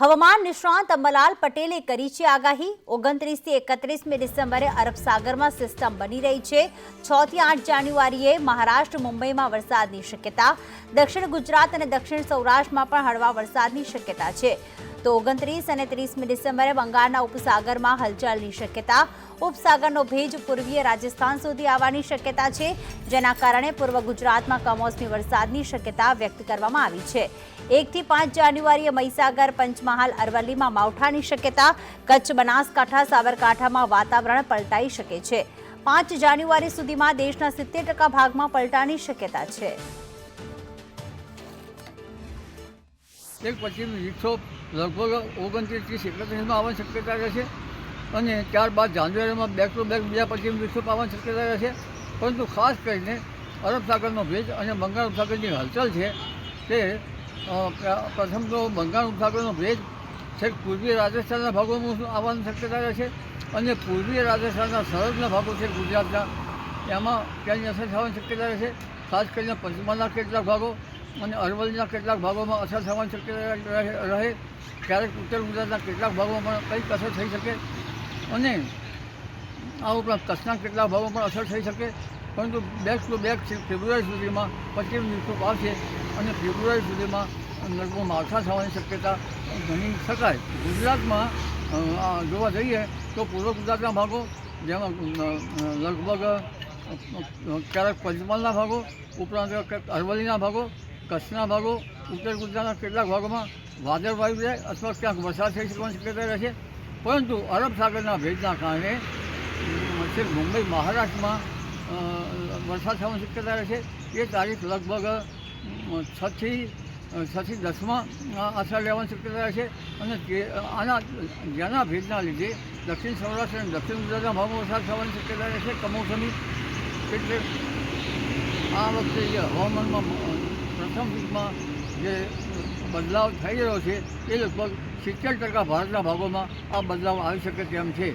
હવામાન નિષ્ણાંત અંબલાલ પટેલે કરી છે આગાહી. ઓગણત્રીસથી એકત્રીસમી ડિસેમ્બરે અરબ સાગરમાં સિસ્ટમ બની રહી છે. છ થી આઠ જાન્યુઆરીએ મહારાષ્ટ્ર, મુંબઈમાં વરસાદની શક્યતા. દક્ષિણ ગુજરાત અને દક્ષિણ સૌરાષ્ટ્રમાં પણ હળવા વરસાદની શક્યતા છે. તો ઓગણત્રીસ અને ત્રીસમી ડિસેમ્બરે બંગાળના ઉપસાગરમાં હલચલની શક્યતા. ઉપસાગરનો ભેજ પૂર્વીય રાજસ્થાન સુધી આવવાની શક્યતા છે, જેના કારણે પૂર્વ ગુજરાતમાં કમોસમી વરસાદની શક્યતા વ્યક્ત કરવામાં આવી છે. એકથી પાંચ જાન્યુઆરીએ મહીસાગર, પંચમહાલ, અરવલ્લીમાં માવઠાની શક્યતા, કચ્છ, બનાસકાંઠા, સાબરકાંઠામાં વાતાવરણ પલટાઈ શકે છે. પાંચ જાન્યુઆરી સુધીમાં દેશના સિત્તેર ટકા ભાગમાં પલટાની શક્યતા છે. એક પછીનો વિક્ષોભ લગભગ ઓગણત્રીસથી ત્રીસ એકત્રીસમાં આવવાની શક્યતા રહેશે અને ત્યારબાદ જાન્યુઆરીમાં બેક ટુ બેક બીજા પછીનો વિક્ષોભ આવવાની શક્યતા રહેશે પરંતુ ખાસ કરીને અરબ સાગરનો ભેજ અને બંગાળ ઉપસાગરની હલચલ છે તે પ્રથમ તો બંગાળ ઉપસાગરનો ભેજ છેક પૂર્વીય રાજસ્થાનના ભાગોમાં આવવાની શક્યતા રહેશે અને પૂર્વીય રાજસ્થાનના સરહદના ભાગો છે ગુજરાતના. એમાં ત્યાંની અસર થવાની શક્યતા રહેશે ખાસ કરીને પંચમહાલના કેટલાક ભાગો અને અરવલ્લીના કેટલાક ભાગોમાં અસર થવાની શક્યતા રહે- ક્યારેક ઉત્તર ગુજરાતના કેટલાક ભાગોમાં પણ કંઈક અસર થઈ શકે. અને આ ઉપરાંત કચ્છના કેટલાક ભાગોમાં પણ અસર થઈ શકે. પરંતુ બેક ટુ બેક ફેબ્રુઆરી સુધીમાં પશ્ચિમ વિક્ષોભ આવશે અને ફેબ્રુઆરી સુધીમાં લગભગ માવઠા થવાની શક્યતા ગણી શકાય. ગુજરાતમાં જોવા જઈએ તો પૂર્વ ગુજરાતના ભાગો, જેમાં લગભગ ક્યારેક પંચમહાલના ભાગો, ઉપરાંત અરવલ્લીના ભાગો કચ્છના ભાગો, ઉત્તર ગુજરાતના કેટલાક ભાગોમાં વાદળવાયુ રહે અથવા ક્યાંક વરસાદ થઈ શકવાની શક્યતા રહેશે પરંતુ અરબ સાગરના ભેજના કારણે છેક મુંબઈ, મહારાષ્ટ્રમાં વરસાદ થવાની શક્યતા રહેશે એ તારીખ લગભગ છથી છથી દસમાં અસર લેવાની શક્યતા રહેશે અને આના, જેના ભેજના લીધે દક્ષિણ સૌરાષ્ટ્ર અને દક્ષિણ ગુજરાતના ભાગમાં વરસાદ થવાની શક્યતા રહેશે કમોસમી, એટલે આ વખતે હવામાનમાં પ્રથમ વીકમાં જે બદલાવ થઈ રહ્યો છે, એ લગભગ સિત્તેર ટકા ભારતના ભાગોમાં આ બદલાવ આવી શકે તેમ છે.